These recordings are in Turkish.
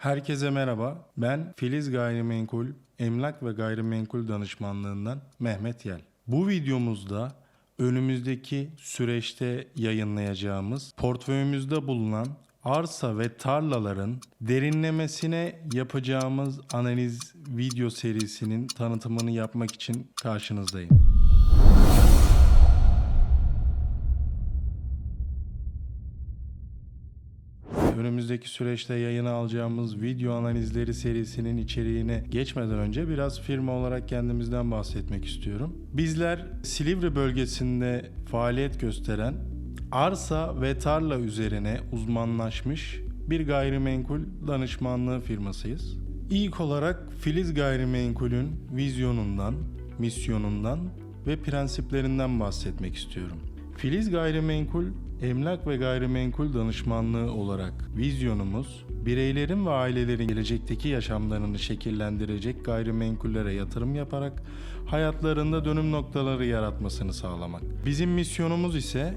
Herkese merhaba. Ben Filiz Gayrimenkul, Emlak ve Gayrimenkul Danışmanlığından Mehmet Yel. Bu videomuzda önümüzdeki süreçte yayınlayacağımız portföyümüzde bulunan arsa ve tarlaların derinlemesine yapacağımız analiz video serisinin tanıtımını yapmak için karşınızdayım. Önümüzdeki süreçte yayına alacağımız video analizleri serisinin içeriğine geçmeden önce biraz firma olarak kendimizden bahsetmek istiyorum. Bizler Silivri bölgesinde faaliyet gösteren arsa ve tarla üzerine uzmanlaşmış bir gayrimenkul danışmanlığı firmasıyız. İlk olarak Filiz Gayrimenkul'ün vizyonundan, misyonundan ve prensiplerinden bahsetmek istiyorum. Filiz Gayrimenkul, emlak ve gayrimenkul danışmanlığı olarak vizyonumuz, bireylerin ve ailelerin gelecekteki yaşamlarını şekillendirecek gayrimenkullere yatırım yaparak hayatlarında dönüm noktaları yaratmasını sağlamak. Bizim misyonumuz ise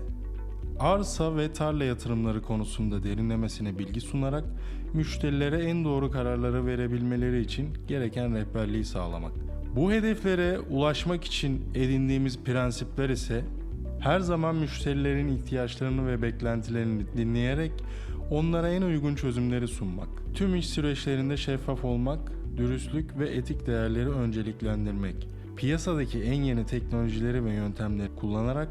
arsa ve tarla yatırımları konusunda derinlemesine bilgi sunarak müşterilere en doğru kararları verebilmeleri için gereken rehberliği sağlamak. Bu hedeflere ulaşmak için edindiğimiz prensipler ise her zaman müşterilerin ihtiyaçlarını ve beklentilerini dinleyerek onlara en uygun çözümleri sunmak. Tüm iş süreçlerinde şeffaf olmak, dürüstlük ve etik değerleri önceliklendirmek. Piyasadaki en yeni teknolojileri ve yöntemleri kullanarak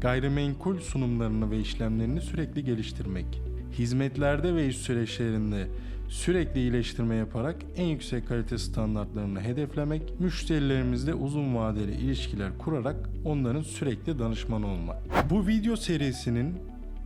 gayrimenkul sunumlarını ve işlemlerini sürekli geliştirmek. Hizmetlerde ve iş süreçlerinde sürekli iyileştirme yaparak en yüksek kalite standartlarını hedeflemek, müşterilerimizle uzun vadeli ilişkiler kurarak onların sürekli danışmanı olmak. Bu video serisinin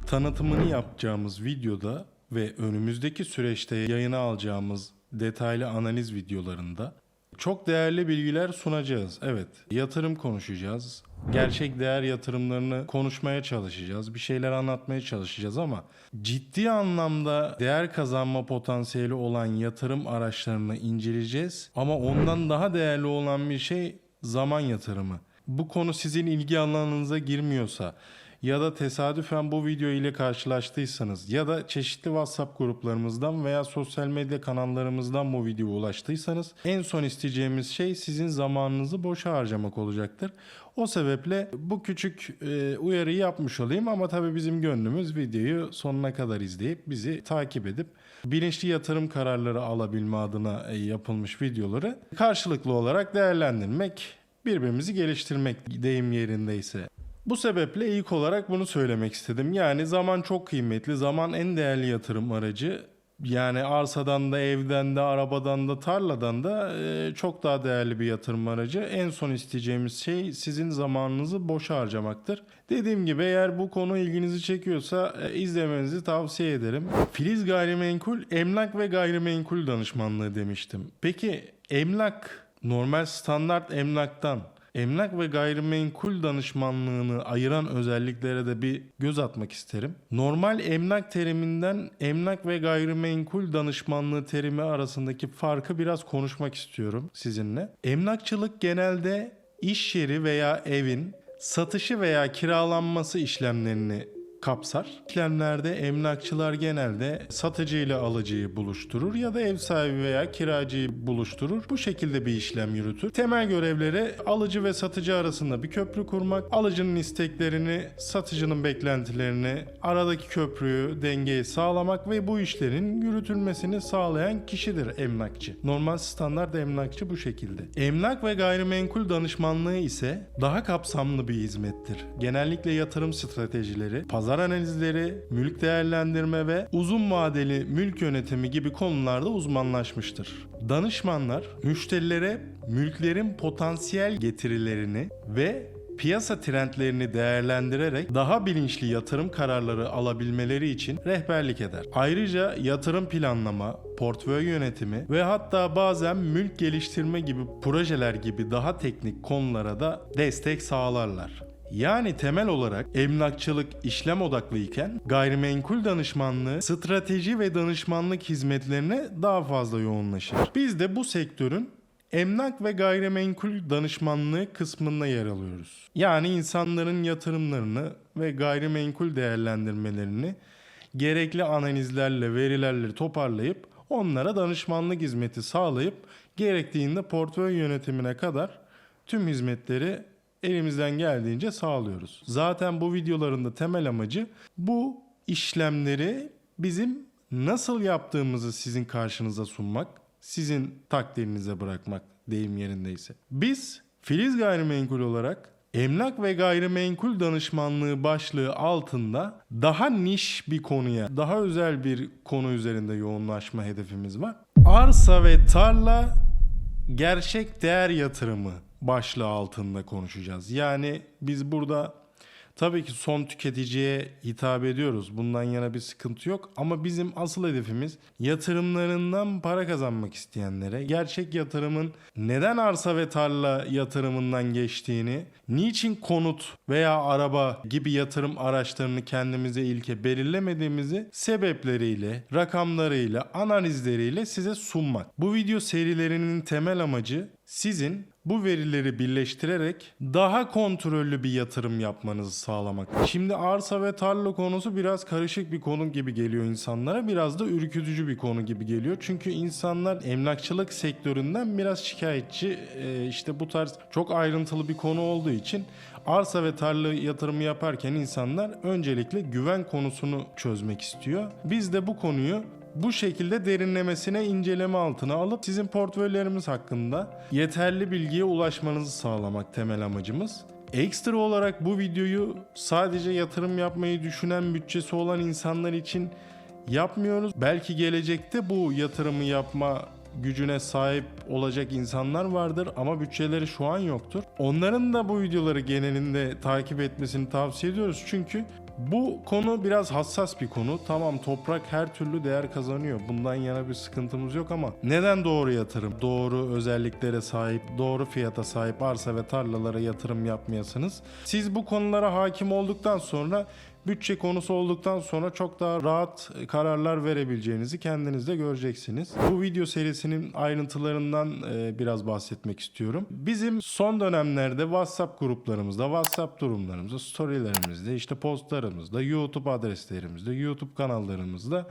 tanıtımını yapacağımız videoda ve önümüzdeki süreçte yayına alacağımız detaylı analiz videolarında çok değerli bilgiler sunacağız. Evet, yatırım konuşacağız. Gerçek değer yatırımlarını konuşmaya çalışacağız. Bir şeyler anlatmaya çalışacağız ama ciddi anlamda değer kazanma potansiyeli olan yatırım araçlarını inceleyeceğiz. Ama ondan daha değerli olan bir şey zaman yatırımı. Bu konu sizin ilgi alanınıza girmiyorsa ya da tesadüfen bu video ile karşılaştıysanız ya da çeşitli WhatsApp gruplarımızdan veya sosyal medya kanallarımızdan bu videoya ulaştıysanız en son isteyeceğimiz şey sizin zamanınızı boşa harcamak olacaktır. O sebeple bu küçük e, uyarıyı yapmış olayım ama tabii bizim gönlümüz videoyu sonuna kadar izleyip bizi takip edip bilinçli yatırım kararları alabilme adına e, yapılmış videoları karşılıklı olarak değerlendirmek, birbirimizi geliştirmek deyim yerindeyse. Bu sebeple ilk olarak bunu söylemek istedim. Yani zaman çok kıymetli. Zaman en değerli yatırım aracı. Yani arsadan da, evden de, arabadan da, tarladan da e, çok daha değerli bir yatırım aracı. En son isteyeceğimiz şey sizin zamanınızı boşa harcamaktır. Dediğim gibi eğer bu konu ilginizi çekiyorsa e, izlemenizi tavsiye ederim. Filiz Gayrimenkul, emlak ve gayrimenkul danışmanlığı demiştim. Peki emlak, normal standart emlaktan emlak ve gayrimenkul danışmanlığını ayıran özelliklere de bir göz atmak isterim. Normal emlak teriminden emlak ve gayrimenkul danışmanlığı terimi arasındaki farkı biraz konuşmak istiyorum sizinle. Emlakçılık genelde iş yeri veya evin satışı veya kiralanması işlemlerini kapsar. İşlemlerde emlakçılar genelde satıcı ile alıcıyı buluşturur ya da ev sahibi veya kiracıyı buluşturur. Bu şekilde bir işlem yürütür. Temel görevleri alıcı ve satıcı arasında bir köprü kurmak, alıcının isteklerini, satıcının beklentilerini, aradaki köprüyü, dengeyi sağlamak ve bu işlerin yürütülmesini sağlayan kişidir emlakçı. Normal standart emlakçı bu şekilde. Emlak ve gayrimenkul danışmanlığı ise daha kapsamlı bir hizmettir. Genellikle yatırım stratejileri, pazar analizleri, mülk değerlendirme ve uzun vadeli mülk yönetimi gibi konularda uzmanlaşmıştır. Danışmanlar müşterilere mülklerin potansiyel getirilerini ve piyasa trendlerini değerlendirerek daha bilinçli yatırım kararları alabilmeleri için rehberlik eder. Ayrıca yatırım planlama, portföy yönetimi ve hatta bazen mülk geliştirme gibi projeler gibi daha teknik konulara da destek sağlarlar. Yani temel olarak emlakçılık işlem odaklıyken gayrimenkul danışmanlığı strateji ve danışmanlık hizmetlerine daha fazla yoğunlaşır. Biz de bu sektörün emlak ve gayrimenkul danışmanlığı kısmında yer alıyoruz. Yani insanların yatırımlarını ve gayrimenkul değerlendirmelerini gerekli analizlerle, verilerle toparlayıp onlara danışmanlık hizmeti sağlayıp gerektiğinde portföy yönetimine kadar tüm hizmetleri elimizden geldiğince sağlıyoruz. Zaten bu videoların da temel amacı bu işlemleri bizim nasıl yaptığımızı sizin karşınıza sunmak, sizin takdirinize bırakmak deyim yerindeyse. Biz Filiz Gayrimenkul olarak emlak ve gayrimenkul danışmanlığı başlığı altında daha niş bir konuya, daha özel bir konu üzerinde yoğunlaşma hedefimiz var. Arsa ve tarla gerçek değer yatırımı başlığı altında konuşacağız. Yani biz burada tabii ki son tüketiciye hitap ediyoruz. Bundan yana bir sıkıntı yok ama bizim asıl hedefimiz yatırımlarından para kazanmak isteyenlere gerçek yatırımın neden arsa ve tarla yatırımından geçtiğini, niçin konut veya araba gibi yatırım araçlarını kendimize ilke belirlemediğimizi sebepleriyle, rakamlarıyla, analizleriyle size sunmak. Bu video serilerinin temel amacı sizin bu verileri birleştirerek daha kontrollü bir yatırım yapmanızı sağlamak. Şimdi arsa ve tarla konusu biraz karışık bir konu gibi geliyor insanlara. Biraz da ürkütücü bir konu gibi geliyor. Çünkü insanlar emlakçılık sektöründen biraz şikayetçi. Ee, işte bu tarz çok ayrıntılı bir konu olduğu için arsa ve tarla yatırımı yaparken insanlar öncelikle güven konusunu çözmek istiyor. Biz de bu konuyu bu şekilde derinlemesine inceleme altına alıp sizin portföylerimiz hakkında yeterli bilgiye ulaşmanızı sağlamak temel amacımız. Ekstra olarak bu videoyu sadece yatırım yapmayı düşünen bütçesi olan insanlar için yapmıyoruz. Belki gelecekte bu yatırımı yapma gücüne sahip olacak insanlar vardır ama bütçeleri şu an yoktur. Onların da bu videoları genelinde takip etmesini tavsiye ediyoruz. Çünkü bu konu biraz hassas bir konu. Tamam toprak her türlü değer kazanıyor. Bundan yana bir sıkıntımız yok ama neden doğru yatırım, doğru özelliklere sahip, doğru fiyata sahip arsa ve tarlalara yatırım yapmayasınız? Siz bu konulara hakim olduktan sonra bütçe konusu olduktan sonra çok daha rahat kararlar verebileceğinizi kendiniz de göreceksiniz. Bu video serisinin ayrıntılarından e, biraz bahsetmek istiyorum. Bizim son dönemlerde WhatsApp gruplarımızda, WhatsApp durumlarımızda, storylerimizde, işte postlarımızda, YouTube adreslerimizde, YouTube kanallarımızda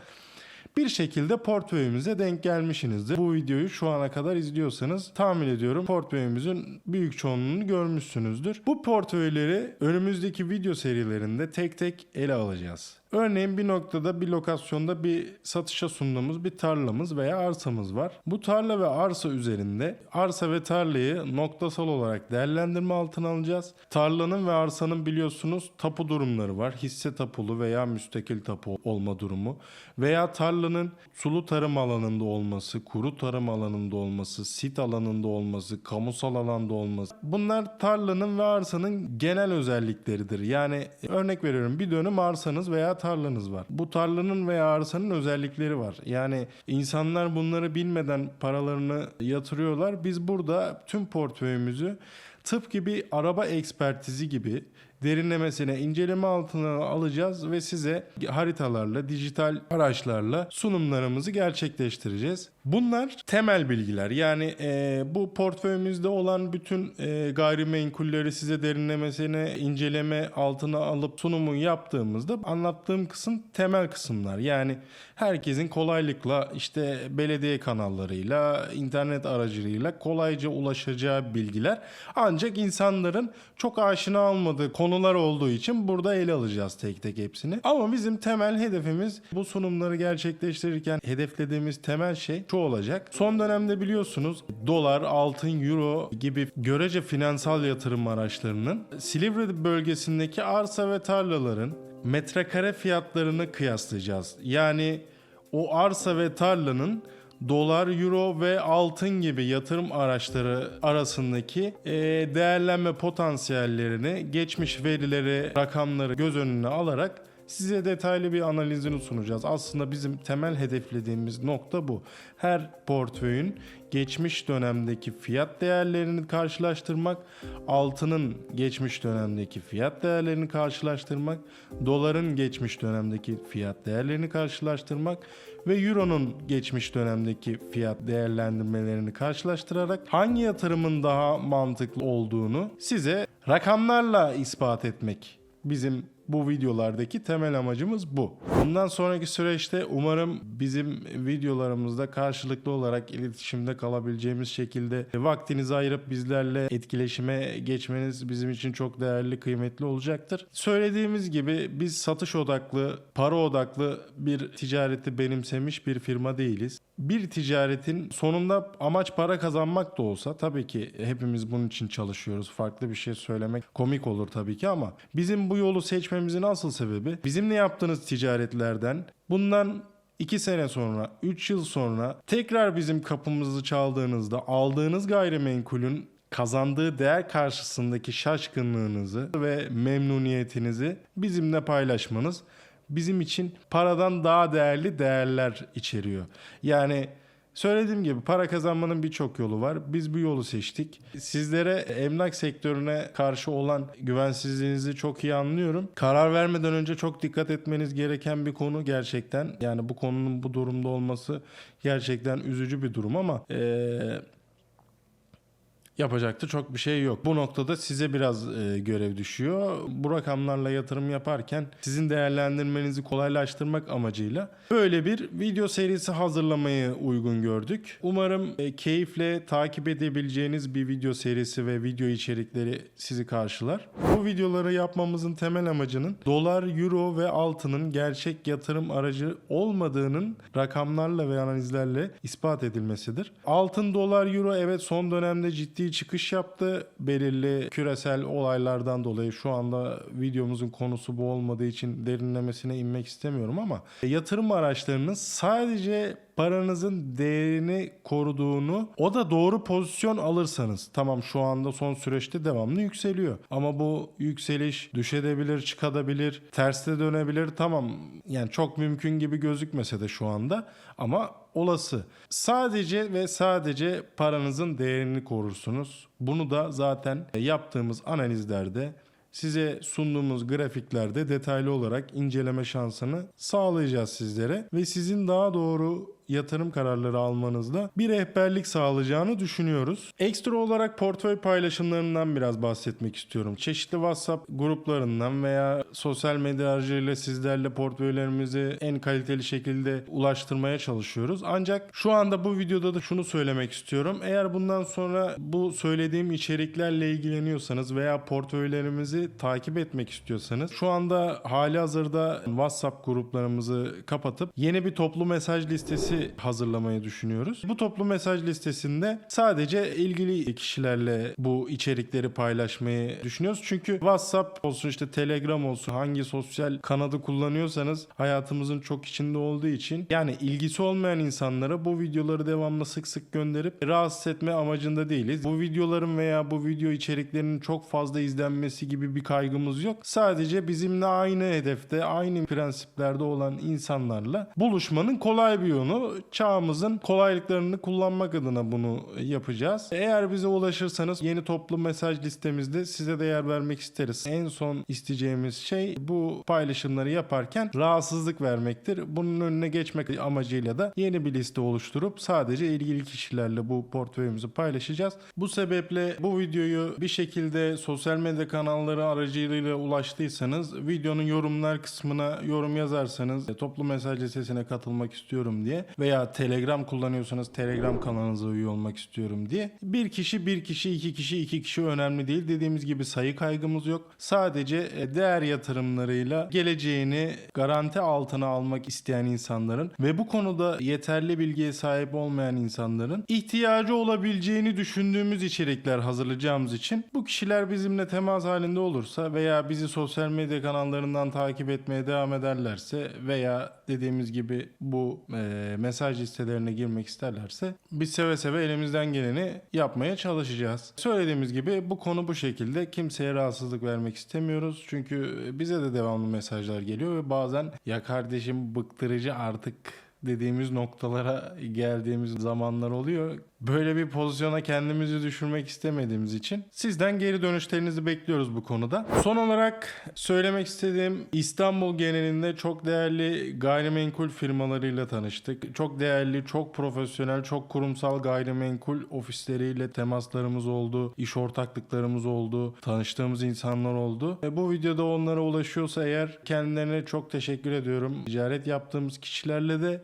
bir şekilde portföyümüze denk gelmişsinizdir. Bu videoyu şu ana kadar izliyorsanız tahmin ediyorum portföyümüzün büyük çoğunluğunu görmüşsünüzdür. Bu portföyleri önümüzdeki video serilerinde tek tek ele alacağız. Örneğin bir noktada bir lokasyonda bir satışa sunduğumuz bir tarlamız veya arsamız var. Bu tarla ve arsa üzerinde arsa ve tarlayı noktasal olarak değerlendirme altına alacağız. Tarlanın ve arsanın biliyorsunuz tapu durumları var. Hisse tapulu veya müstakil tapu olma durumu veya tarlanın sulu tarım alanında olması, kuru tarım alanında olması, sit alanında olması, kamusal alanda olması. Bunlar tarlanın ve arsanın genel özellikleridir. Yani örnek veriyorum bir dönüm arsanız veya tarlanız var. Bu tarlanın veya arsanın özellikleri var. Yani insanlar bunları bilmeden paralarını yatırıyorlar. Biz burada tüm portföyümüzü tıpkı bir araba ekspertizi gibi derinlemesine inceleme altına alacağız ve size haritalarla, dijital araçlarla sunumlarımızı gerçekleştireceğiz. Bunlar temel bilgiler. Yani e, bu portföyümüzde olan bütün e, gayrimenkulleri size derinlemesine inceleme altına alıp sunumu yaptığımızda anlattığım kısım temel kısımlar. Yani herkesin kolaylıkla işte belediye kanallarıyla, internet aracılığıyla kolayca ulaşacağı bilgiler. Ancak insanların çok aşina olmadığı konular olduğu için burada ele alacağız tek tek hepsini. Ama bizim temel hedefimiz bu sunumları gerçekleştirirken hedeflediğimiz temel şey şu olacak. Son dönemde biliyorsunuz dolar, altın, euro gibi görece finansal yatırım araçlarının Silivri bölgesindeki arsa ve tarlaların metrekare fiyatlarını kıyaslayacağız. Yani o arsa ve tarlanın dolar, euro ve altın gibi yatırım araçları arasındaki e, değerlenme potansiyellerini, geçmiş verileri, rakamları göz önüne alarak size detaylı bir analizini sunacağız. Aslında bizim temel hedeflediğimiz nokta bu. Her portföyün geçmiş dönemdeki fiyat değerlerini karşılaştırmak, altının geçmiş dönemdeki fiyat değerlerini karşılaştırmak, doların geçmiş dönemdeki fiyat değerlerini karşılaştırmak ve euronun geçmiş dönemdeki fiyat değerlendirmelerini karşılaştırarak hangi yatırımın daha mantıklı olduğunu size rakamlarla ispat etmek bizim Bu videolardaki temel amacımız bu. Bundan sonraki süreçte umarım bizim videolarımızda karşılıklı olarak iletişimde kalabileceğimiz şekilde vaktinizi ayırıp bizlerle etkileşime geçmeniz bizim için çok değerli, kıymetli olacaktır. Söylediğimiz gibi biz satış odaklı, para odaklı bir ticareti benimsemiş bir firma değiliz. Bir ticaretin sonunda amaç para kazanmak da olsa tabii ki hepimiz bunun için çalışıyoruz. Farklı bir şey söylemek komik olur tabii ki ama bizim bu yolu seçmemizin asıl sebebi bizimle yaptığınız ticaretlerden bundan 2 sene sonra, 3 yıl sonra tekrar bizim kapımızı çaldığınızda aldığınız gayrimenkulün kazandığı değer karşısındaki şaşkınlığınızı ve memnuniyetinizi bizimle paylaşmanız bizim için paradan daha değerli değerler içeriyor. Yani söylediğim gibi para kazanmanın birçok yolu var. Biz bu yolu seçtik. Sizlere emlak sektörüne karşı olan güvensizliğinizi çok iyi anlıyorum. Karar vermeden önce çok dikkat etmeniz gereken bir konu gerçekten. Yani bu konunun bu durumda olması gerçekten üzücü bir durum ama eee Yapacak da çok bir şey yok. Bu noktada size biraz e, görev düşüyor. Bu rakamlarla yatırım yaparken sizin değerlendirmenizi kolaylaştırmak amacıyla böyle bir video serisi hazırlamayı uygun gördük. Umarım e, keyifle takip edebileceğiniz bir video serisi ve video içerikleri sizi karşılar. Bu videoları yapmamızın temel amacının dolar, euro ve altının gerçek yatırım aracı olmadığının rakamlarla ve analizlerle ispat edilmesidir. Altın, dolar, euro evet son dönemde ciddi çıkış yaptı. Belirli küresel olaylardan dolayı şu anda videomuzun konusu bu olmadığı için derinlemesine inmek istemiyorum ama yatırım araçlarının sadece paranızın değerini koruduğunu o da doğru pozisyon alırsanız tamam şu anda son süreçte devamlı yükseliyor. Ama bu yükseliş düşebilir çıkabilir terste dönebilir tamam. Yani çok mümkün gibi gözükmese de şu anda ama olası. Sadece ve sadece paranızın değerini korursunuz. Bunu da zaten yaptığımız analizlerde size sunduğumuz grafiklerde detaylı olarak inceleme şansını sağlayacağız sizlere ve sizin daha doğru yatırım kararları almanızda bir rehberlik sağlayacağını düşünüyoruz. Ekstra olarak portföy paylaşımlarından biraz bahsetmek istiyorum. Çeşitli WhatsApp gruplarından veya sosyal medya aracılığıyla sizlerle portföylerimizi en kaliteli şekilde ulaştırmaya çalışıyoruz. Ancak şu anda bu videoda da şunu söylemek istiyorum. Eğer bundan sonra bu söylediğim içeriklerle ilgileniyorsanız veya portföylerimizi takip etmek istiyorsanız şu anda hali hazırda WhatsApp gruplarımızı kapatıp yeni bir toplu mesaj listesi hazırlamayı düşünüyoruz. Bu toplu mesaj listesinde sadece ilgili kişilerle bu içerikleri paylaşmayı düşünüyoruz. Çünkü WhatsApp olsun işte Telegram olsun hangi sosyal kanadı kullanıyorsanız hayatımızın çok içinde olduğu için yani ilgisi olmayan insanlara bu videoları devamlı sık sık gönderip rahatsız etme amacında değiliz. Bu videoların veya bu video içeriklerinin çok fazla izlenmesi gibi bir kaygımız yok. Sadece bizimle aynı hedefte, aynı prensiplerde olan insanlarla buluşmanın kolay bir yolu çağımızın kolaylıklarını kullanmak adına bunu yapacağız. Eğer bize ulaşırsanız yeni toplu mesaj listemizde size de yer vermek isteriz. En son isteyeceğimiz şey bu paylaşımları yaparken rahatsızlık vermektir. Bunun önüne geçmek amacıyla da yeni bir liste oluşturup sadece ilgili kişilerle bu portföyümüzü paylaşacağız. Bu sebeple bu videoyu bir şekilde sosyal medya kanalları aracılığıyla ulaştıysanız videonun yorumlar kısmına yorum yazarsanız toplu mesaj listesine katılmak istiyorum diye veya Telegram kullanıyorsanız Telegram kanalınıza üye olmak istiyorum diye. Bir kişi, bir kişi, iki kişi, iki kişi önemli değil. Dediğimiz gibi sayı kaygımız yok. Sadece e, değer yatırımlarıyla geleceğini garanti altına almak isteyen insanların ve bu konuda yeterli bilgiye sahip olmayan insanların ihtiyacı olabileceğini düşündüğümüz içerikler hazırlayacağımız için bu kişiler bizimle temas halinde olursa veya bizi sosyal medya kanallarından takip etmeye devam ederlerse veya dediğimiz gibi bu e, mesaj listelerine girmek isterlerse biz seve seve elimizden geleni yapmaya çalışacağız. Söylediğimiz gibi bu konu bu şekilde. Kimseye rahatsızlık vermek istemiyoruz. Çünkü bize de devamlı mesajlar geliyor ve bazen ya kardeşim bıktırıcı artık dediğimiz noktalara geldiğimiz zamanlar oluyor. Böyle bir pozisyona kendimizi düşürmek istemediğimiz için sizden geri dönüşlerinizi bekliyoruz bu konuda. Son olarak söylemek istediğim İstanbul genelinde çok değerli gayrimenkul firmalarıyla tanıştık. Çok değerli, çok profesyonel, çok kurumsal gayrimenkul ofisleriyle temaslarımız oldu, iş ortaklıklarımız oldu, tanıştığımız insanlar oldu. E, bu videoda onlara ulaşıyorsa eğer kendilerine çok teşekkür ediyorum. Ticaret yaptığımız kişilerle de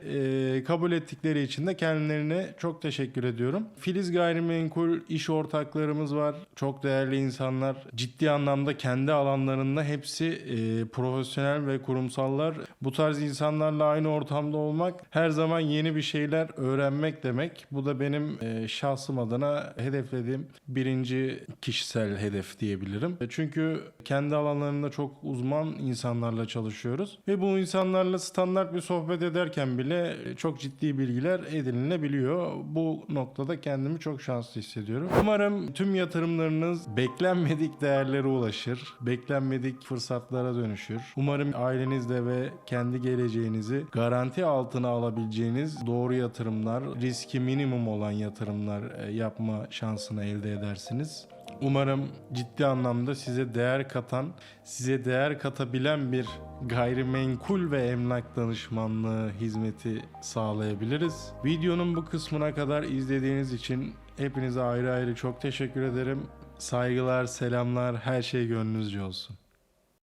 e, kabul ettikleri için de kendilerine çok teşekkür ediyorum. Filiz Gayrimenkul iş ortaklarımız var. Çok değerli insanlar. Ciddi anlamda kendi alanlarında hepsi e, profesyonel ve kurumsallar. Bu tarz insanlarla aynı ortamda olmak her zaman yeni bir şeyler öğrenmek demek. Bu da benim e, şahsım adına hedeflediğim birinci kişisel hedef diyebilirim. E, Çünkü kendi alanlarında çok uzman insanlarla çalışıyoruz ve bu insanlarla standart bir sohbet ederken bile çok ciddi bilgiler edinilebiliyor. Bu noktada kendimi çok şanslı hissediyorum. Umarım tüm yatırımlarınız beklenmedik değerlere ulaşır, beklenmedik fırsatlara dönüşür. Umarım ailenizle ve kendi geleceğinizi garanti altına alabileceğiniz doğru yatırımlar, riski minimum olan yatırımlar e, yapma şansını elde edersiniz. Umarım ciddi anlamda size değer katan, size değer katabilen bir gayrimenkul ve emlak danışmanlığı hizmeti sağlayabiliriz. Videonun bu kısmına kadar izlediğiniz için hepinize ayrı ayrı çok teşekkür ederim. Saygılar, selamlar, her şey gönlünüzce olsun.